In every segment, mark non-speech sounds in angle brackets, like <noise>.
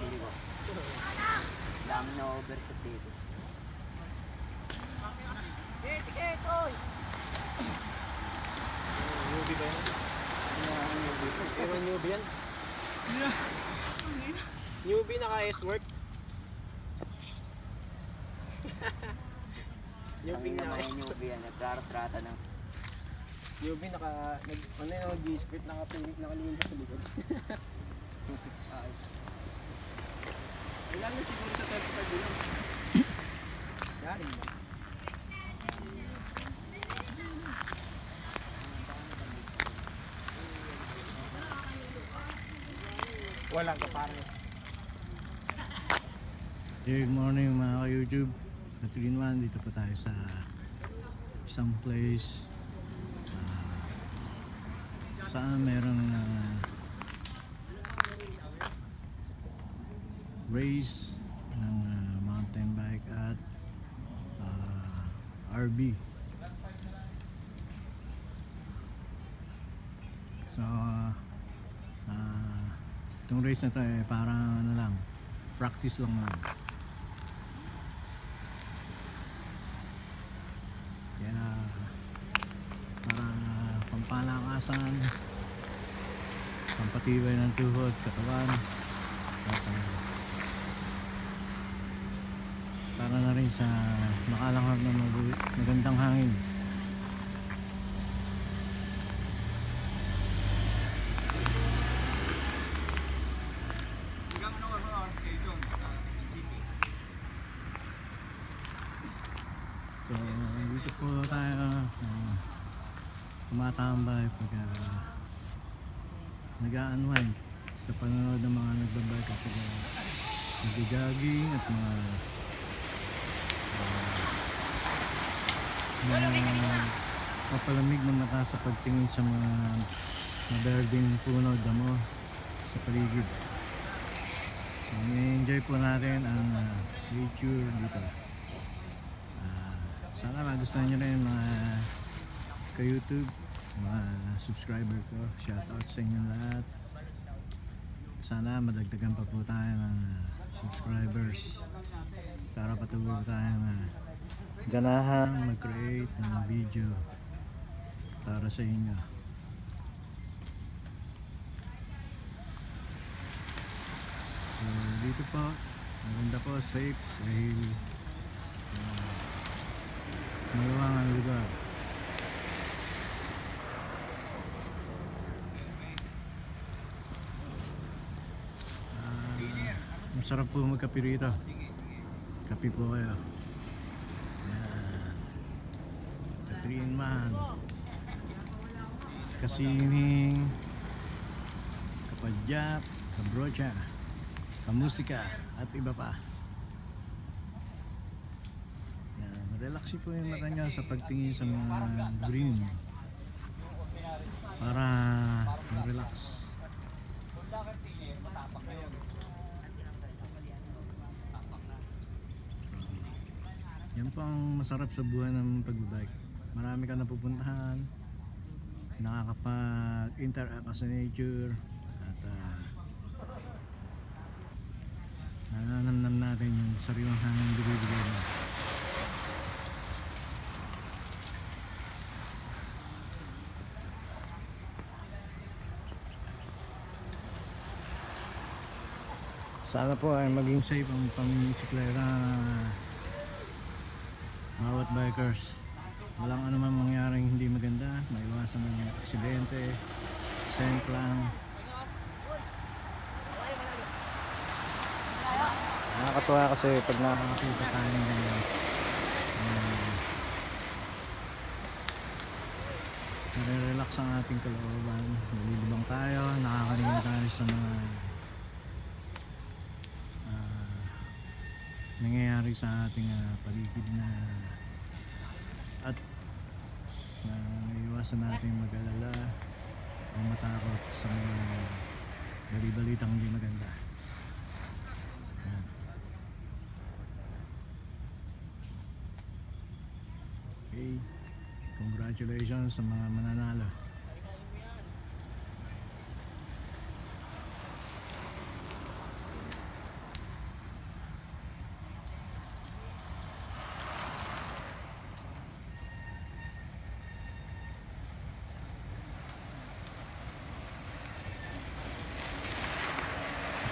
sarili ko. Dami na overshot dito. Newbie ba yan? Pero newbie yan? Newbie naka-S-work? Kami newbie na <laughs> mga naka-S-work? newbie yan, nagtratrata ng Newbie naka... Nag, ano yung nag-split nakapilit nakalingin pa sa likod. <laughs> Ay. Ang lalo siguro sa 25 yun. Yari mo. Wala ka pare. Good morning mga ka-YouTube. At one, dito po tayo sa isang place ah, saan meron uh, race ng ah, mountain bike at ah, RB. So, ah, itong race na to eh, parang ano lang, practice lang naman. Kaya para pampalakasan, pampatibay ng tuhod, katawan, at ah, para na rin sa makalanghap ng magandang hangin. So, dito po tayo uh, tumatambay pag uh, nag-unwind sa panonood ng mga nagbabike at uh, nag-jogging at mga uh, mga mapalamig na mata sa pagtingin sa mga maberding puno, damo sa paligid. Enjoy po natin ang uh, nature dito. Ah, sana magustuhan nyo rin mga ka-YouTube, mga subscriber ko. Shoutout sa inyo lahat. Sana madagdagan pa po tayo ng ah, subscribers para patuloy tayo na ganahan mag-create ng video para sa inyo. So, dito po, maganda po, safe, dahil ah, Maluwang ang lugar. Ah, masarap po magkape rito. Kape po kayo. Yan. Kape man. Kasining. Kapadyak. Kabrocha. Kamusika. At iba pa. Yan, relax po yung mata nyo sa pagtingin sa mga green para ma-relax. Yan po ang masarap sa buhay ng pagbibike. Marami ka napupuntahan, nakakapag-interact ka sa nature, at uh, nananamnam natin yung sariwang hangin bibigay mo. Sana po ay maging safe ang pamimisiklera bawat bikers. Walang anumang mangyaring hindi maganda, maiwasan ng aksidente, sent lang. Nakakatuwa kasi pag nakakakita tayo ng ganyan. Um, nare-relax ang ating kalooban. Nalilibang tayo, nakakalimut tayo sa mga ah, nangyayari sa ating ah, paligid na na iwasan natin mag-alala o matakot sa mga balibalitang hindi maganda. Okay. Congratulations sa mga mananalo.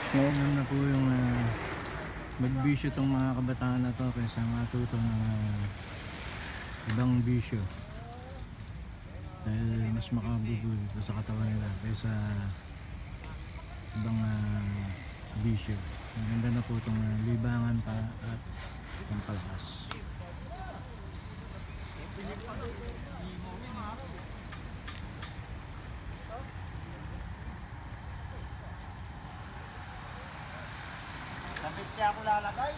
Alam na po yung uh, magbisyo tong mga kabataan na to kaysa matuto ng ah, ibang bisyo. Dahil mas makabubuo dito sa katawan nila kaysa ibang ah, bisyo. Ang ganda na po itong ah, libangan pa at pampalakas. Kapit siya ako lalagay.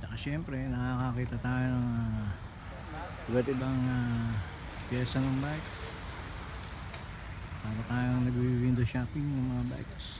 Saka syempre, nakakakita tayo ng uh, iba't ibang uh, pyesa ng bike. Para tayong nag-window shopping ng mga bikes.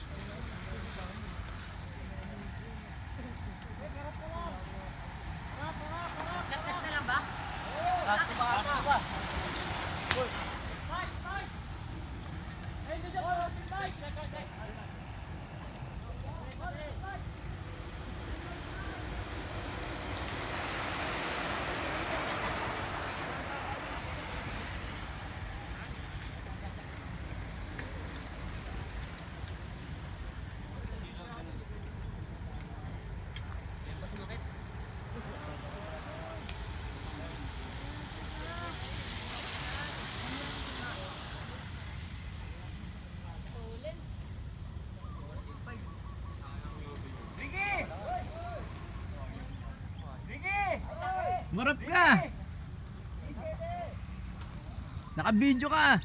Marap ka! Naka-video ka!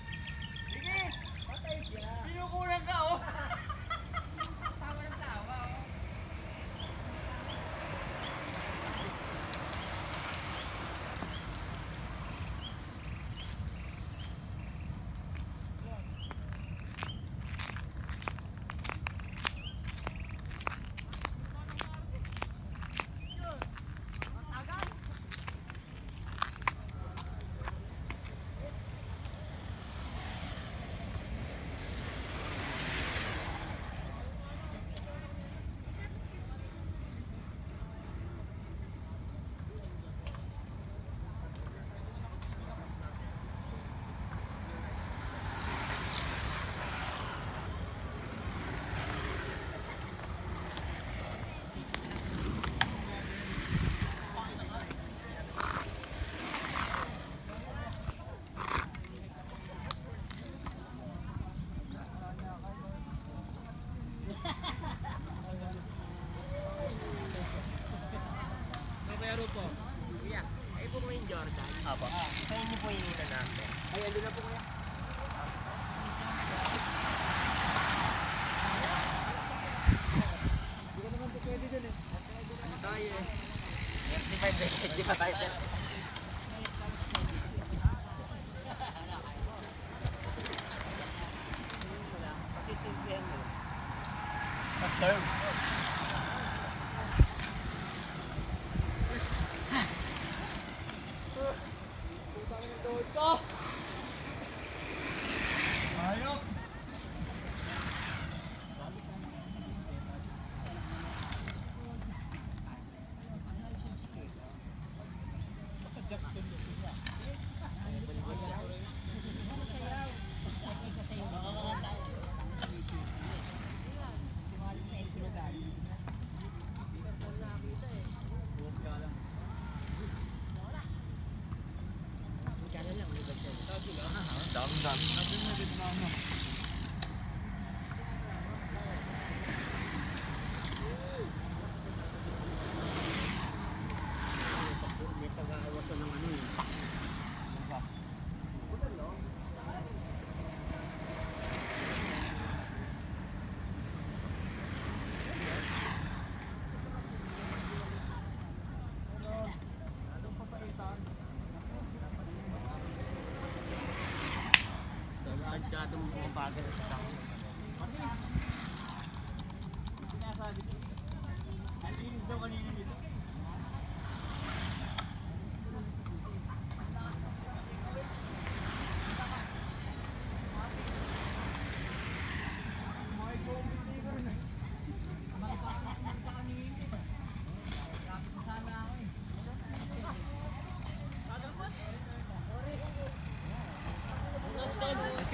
Apo. Sa inyo po yung una natin. Ay, ando na po kuya. Hindi ka naman po pwede dun eh. Ano tayo eh? 35 di ba tayo sir? Eh. father.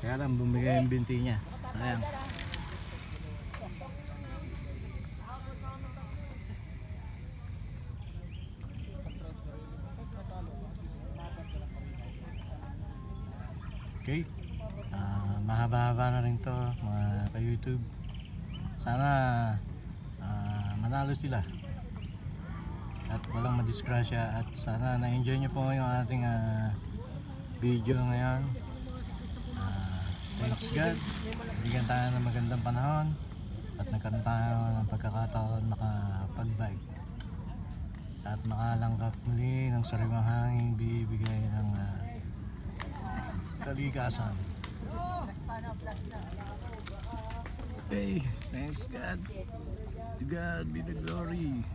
Kaya lang bumigay yung binti niya. Sayang. Okay. Ah, mahaba-haba na rin to mga ka-YouTube. Sana ah, manalo sila at walang madisgrasya at sana na-enjoy nyo po yung ating ah, video ngayon thanks God bigyan tayo ng magandang panahon at nagkaroon tayo ng pagkakataon makapag-bike at makalanggap muli ng sariwang hangin bibigay ng ah, kalikasan Hey, thanks God. To God be the glory.